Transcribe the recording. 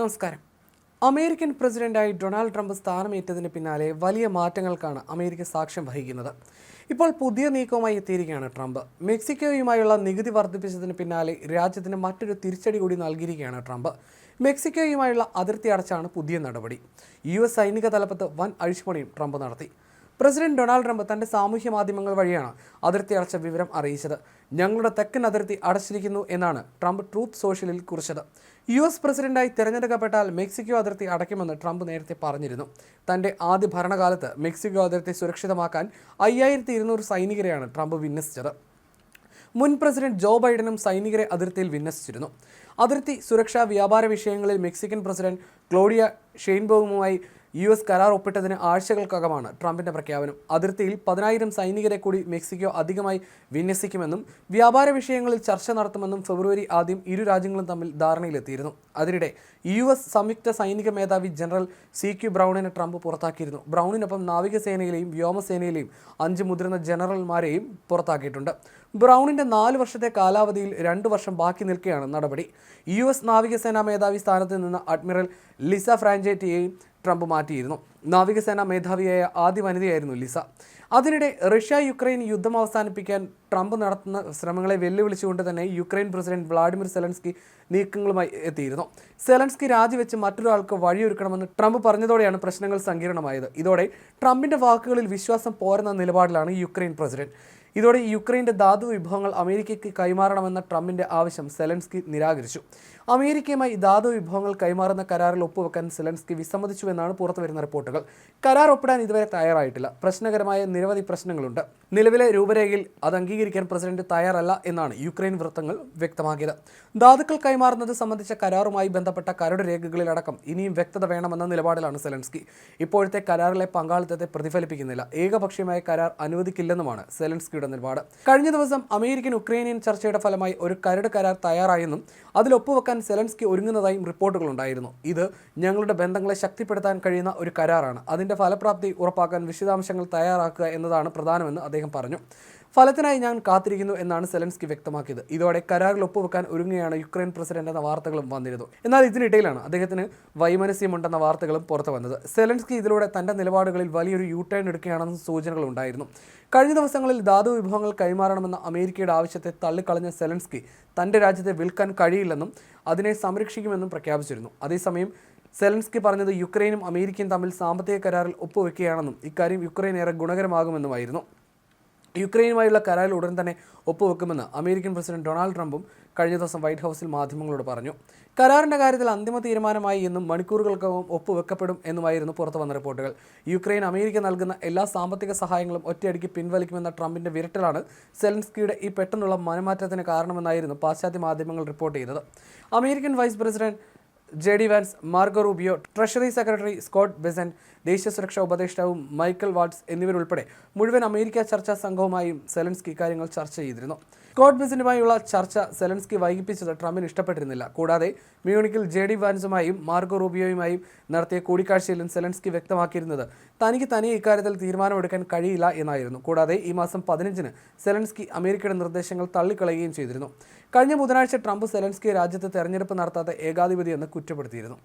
നമസ്കാരം. അമേരിക്കൻ പ്രസിഡന്റായി Donald Trump സ്ഥാനമേറ്റതിന് പിന്നാലെ വലിയ മാറ്റങ്ങൾക്കാണ് അമേരിക്ക സാക്ഷ്യം വഹിക്കുന്നത്. ഇപ്പോൾ പുതിയ നീക്കവുമായി എത്തിയിരിക്കുകയാണ് ട്രംപ്. മെക്സിക്കോയുമായുള്ള നികുതി വർദ്ധിപ്പിച്ചതിന് പിന്നാലെ രാജ്യത്തിന് മറ്റൊരു തിരിച്ചടി കൂടി നൽകിയിരിക്കുകയാണ് ട്രംപ്. മെക്സിക്കോയുമായുള്ള അതിർത്തി അടച്ചാണ് പുതിയ നടപടി. യു എസ് സൈനിക തലപ്പത്ത് വൻ അഴിച്ചുപണിയും ട്രംപ് നടത്തി. പ്രസിഡന്റ് ഡൊണാൾഡ് ട്രംപ് തന്റെ സാമൂഹ്യ മാധ്യമങ്ങൾ വഴിയാണ് അതിർത്തി അടച്ച വിവരം അറിയിച്ചത്. ഞങ്ങളുടെ തെക്കൻ അതിർത്തി അടച്ചിരിക്കുന്നു എന്നാണ് ട്രംപ് ട്രൂത്ത് സോഷ്യലിൽ കുറിച്ചത്. യു എസ് പ്രസിഡന്റായി തിരഞ്ഞെടുക്കപ്പെട്ടാൽ മെക്സിക്കോ അതിർത്തി അടയ്ക്കുമെന്ന് ട്രംപ് നേരത്തെ പറഞ്ഞിരുന്നു. തന്റെ ആദ്യ ഭരണകാലത്ത് മെക്സിക്കോ അതിർത്തി സുരക്ഷിതമാക്കാൻ അയ്യായിരത്തി ഇരുന്നൂറ് സൈനികരെയാണ് ട്രംപ് വിന്യസിച്ചത്. മുൻ പ്രസിഡന്റ് ജോ ബൈഡനും സൈനികരെ അതിർത്തിയിൽ വിന്യസിച്ചിരുന്നു. അതിർത്തി സുരക്ഷാ വ്യാപാര വിഷയങ്ങളിൽ മെക്സിക്കൻ പ്രസിഡന്റ് ക്ലോഡിയ ഷെയിൻബോവുമായി യു എസ് കരാർ ഒപ്പിട്ടതിന് ആഴ്ചകൾക്കകമാണ് ട്രംപിന്റെ പ്രഖ്യാപനം. അതിർത്തിയിൽ പതിനായിരം സൈനികരെ കൂടി മെക്സിക്കോ അധികമായി വിന്യസിക്കുമെന്നും വ്യാപാര വിഷയങ്ങളിൽ ചർച്ച നടത്തുമെന്നും ഫെബ്രുവരി ആദ്യം ഇരു രാജ്യങ്ങളും തമ്മിൽ ധാരണയിലെത്തിയിരുന്നു. അതിനിടെ യു എസ് സംയുക്ത സൈനിക മേധാവി ജനറൽ സി ക്യു ബ്രൗണിനെ ട്രംപ് പുറത്താക്കിയിരുന്നു. ബ്രൗണിനൊപ്പം നാവികസേനയിലെയും വ്യോമസേനയിലെയും അഞ്ച് മുതിർന്ന ജനറൽമാരെയും പുറത്താക്കിയിട്ടുണ്ട്. ബ്രൗണിന്റെ നാല് വർഷത്തെ കാലാവധിയിൽ രണ്ട് വർഷം ബാക്കി നിൽക്കുകയാണ് നടപടി. യു എസ് നാവികസേനാ മേധാവി സ്ഥാനത്ത് നിന്ന് അഡ്മിറൽ ലിസ ഫ്രാഞ്ചേറ്റിയെയും ട്രംപ് മാറ്റിയിരുന്നു. നാവികസേനാ മേധാവിയായ ആദ്യ വനിതയായിരുന്നു ലിസ. അതിനിടെ റഷ്യ യുക്രൈൻ യുദ്ധം അവസാനിപ്പിക്കാൻ ട്രംപ് നടത്തുന്ന ശ്രമങ്ങളെ വെല്ലുവിളിച്ചുകൊണ്ട് തന്നെ യുക്രൈൻ പ്രസിഡന്റ് വ്ളാഡിമിർ സെലൻസ്കി നീക്കങ്ങളുമായി എത്തിയിരുന്നു. സെലൻസ്കി രാജിവെച്ച് മറ്റൊരാൾക്ക് വഴിയൊരുക്കണമെന്ന് ട്രംപ് പറഞ്ഞതോടെയാണ് പ്രശ്നങ്ങൾ സങ്കീർണമായത്. ഇതോടെ ട്രംപിന്റെ വാക്കുകളിൽ വിശ്വാസം പോരെന്ന നിലപാടിലാണ് യുക്രൈൻ പ്രസിഡന്റ്. ഇതോടെ യുക്രൈന്റെ ധാതു വിഭവങ്ങൾ അമേരിക്കയ്ക്ക് കൈമാറണമെന്ന ട്രംപിന്റെ ആവശ്യം സെലൻസ്കി നിരാകരിച്ചു. അമേരിക്കയുമായി ധാതു വിഭവങ്ങൾ കൈമാറുന്ന കരാറിൽ ഒപ്പുവെക്കാൻ സെലൻസ്കി വിസമ്മതിച്ചുവെന്നാണ് പുറത്തുവരുന്ന റിപ്പോർട്ടുകൾ കരാർ ഒപ്പിടാൻ ഇതുവരെ തയ്യാറായിട്ടില്ല. പ്രശ്നകരമായ നിരവധി പ്രശ്നങ്ങളുണ്ട്. നിലവിലെ രൂപരേഖയിൽ അത് അംഗീകരിക്കാൻ പ്രസിഡന്റ് തയ്യാറല്ല എന്നാണ് യുക്രൈൻ വൃത്തങ്ങൾ വ്യക്തമാക്കിയത്. ധാതുക്കൾ കൈമാറുന്നത് സംബന്ധിച്ച കരാറുമായി ബന്ധപ്പെട്ട കരട് രേഖകളിലടക്കം ഇനിയും വ്യക്തത വേണമെന്ന നിലപാടിലാണ് സെലൻസ്കി. ഇപ്പോഴത്തെ കരാറിലെ പങ്കാളിത്തത്തെ പ്രതിഫലിപ്പിക്കുന്നില്ല. ഏകപക്ഷീയമായ കരാർ അനുവദിക്കില്ലെന്നുമാണ് സെലൻസ്കിയുടെ നിലപാട്. കഴിഞ്ഞ ദിവസം അമേരിക്കൻ ഉക്രൈനിയൻ ചർച്ചയുടെ ഫലമായി ഒരു കരട് കരാർ തയ്യാറായെന്നും അതിൽ ഒപ്പുവെക്കാൻ സെലൻസ്കി ഒരുങ്ങുന്നതായും റിപ്പോർട്ടുകളുണ്ടായിരുന്നു. ഇത് ഞങ്ങളുടെ ബന്ധങ്ങളെ ശക്തിപ്പെടുത്താൻ കഴിയുന്ന ഒരു കരാറാണ്. അതിന്റെ ഫലപ്രാപ്തി ഉറപ്പാക്കാൻ വിശദാംശങ്ങൾ തയ്യാറാക്കുക എന്നതാണ് പ്രധാനമെന്ന് അദ്ദേഹം പറഞ്ഞു. ഫലത്തിനായി ഞാൻ കാത്തിരിക്കുന്നു എന്നാണ് സെലൻസ്കി വ്യക്തമാക്കിയത്. ഇതോടെ കരാറിൽ ഒപ്പുവെക്കാൻ ഒരുങ്ങുകയാണ് യുക്രൈൻ പ്രസിഡന്റ് എന്ന വാർത്തകളും വന്നിരുന്നു. എന്നാൽ ഇതിനിടയിലാണ് അദ്ദേഹത്തിന് വൈമനസ്യമുണ്ടെന്ന വാർത്തകളും പുറത്തു വന്നത്. സെലൻസ്കി ഇതിലൂടെ തന്റെ നിലപാടുകളിൽ വലിയൊരു യു ടേൺ എടുക്കുകയാണെന്ന സൂചനകൾ ഉണ്ടായിരുന്നു. കഴിഞ്ഞ ദിവസങ്ങളിൽ ധാതു വിഭവങ്ങൾ കൈമാറണമെന്ന അമേരിക്കയുടെ ആവശ്യത്തെ തള്ളിക്കളഞ്ഞ സെലൻസ്കി തന്റെ രാജ്യത്തെ വിൽക്കാൻ കഴിയില്ലെന്നും അതിനെ സംരക്ഷിക്കുമെന്നും പ്രഖ്യാപിച്ചിരുന്നു. അതേസമയം സെലൻസ്കി പറഞ്ഞത് യുക്രൈനും അമേരിക്കയും തമ്മിൽ സാമ്പത്തിക കരാറിൽ ഒപ്പുവെക്കുകയാണെന്നും ഇക്കാര്യം യുക്രൈൻ ഏറെ ഗുണകരമാകുമെന്നുമായിരുന്നു. യുക്രൈനുമായുള്ള കരാറിൽ ഉടൻ തന്നെ ഒപ്പുവെക്കുമെന്ന് അമേരിക്കൻ പ്രസിഡന്റ് ഡൊണാൾഡ് ട്രംപും കഴിഞ്ഞ ദിവസം വൈറ്റ് ഹൗസിൽ മാധ്യമങ്ങളോട് പറഞ്ഞു. കരാറിന്റെ കാര്യത്തിൽ അന്തിമ തീരുമാനമായി എന്നും മണിക്കൂറുകൾക്കകം ഒപ്പുവെക്കപ്പെടും എന്നുമായിരുന്നു പുറത്തു വന്ന റിപ്പോർട്ടുകൾ. യുക്രൈൻ അമേരിക്ക നൽകുന്ന എല്ലാ സാമ്പത്തിക സഹായങ്ങളും ഒറ്റയടിക്ക് പിൻവലിക്കുമെന്ന ട്രംപിന്റെ വിരട്ടലാണ് സെലൻസ്കിയുടെ ഈ പെട്ടെന്നുള്ള മനമാറ്റത്തിന് കാരണമെന്നായിരുന്നു പാശ്ചാത്യ മാധ്യമങ്ങൾ റിപ്പോർട്ട് ചെയ്തത്. American vice president J D Vance Marco Rubio treasury secretary Scott Bessent ദേശീയ സുരക്ഷാ ഉപദേഷ്ടാവും മൈക്കൽ വാട്സ് എന്നിവരുൾപ്പെടെ മുഴുവൻ അമേരിക്ക ചർച്ചാ സംഘവുമായും സെലൻസ്കി കാര്യങ്ങൾ ചർച്ച ചെയ്തിരുന്നു. സ്കോട്ട് ബെസനുമായുള്ള ചർച്ച സെലൻസ്കി വൈകിപ്പിച്ചത് ട്രംപിന് ഇഷ്ടപ്പെട്ടിരുന്നില്ല. കൂടാതെ മ്യൂണിക്കിൽ ജെ ഡി വാൻസുമായും മാർഗോ റൂബിയോയുമായും നടത്തിയ കൂടിക്കാഴ്ചയിലും സെലൻസ്കി വ്യക്തമാക്കിയിരുന്നത് തനിക്ക് തനിയെ ഇക്കാര്യത്തിൽ തീരുമാനമെടുക്കാൻ കഴിയില്ല എന്നായിരുന്നു. കൂടാതെ ഈ മാസം പതിനഞ്ചിന് സെലൻസ്കി അമേരിക്കയുടെ നിർദ്ദേശങ്ങൾ തള്ളിക്കളയുകയും ചെയ്തിരുന്നു. കഴിഞ്ഞ ബുധനാഴ്ച ട്രംപ് സെലൻസ്കി രാജ്യത്ത് തെരഞ്ഞെടുപ്പ് നടത്താത്ത ഏകാധിപതിയെന്ന് കുറ്റപ്പെടുത്തിയിരുന്നു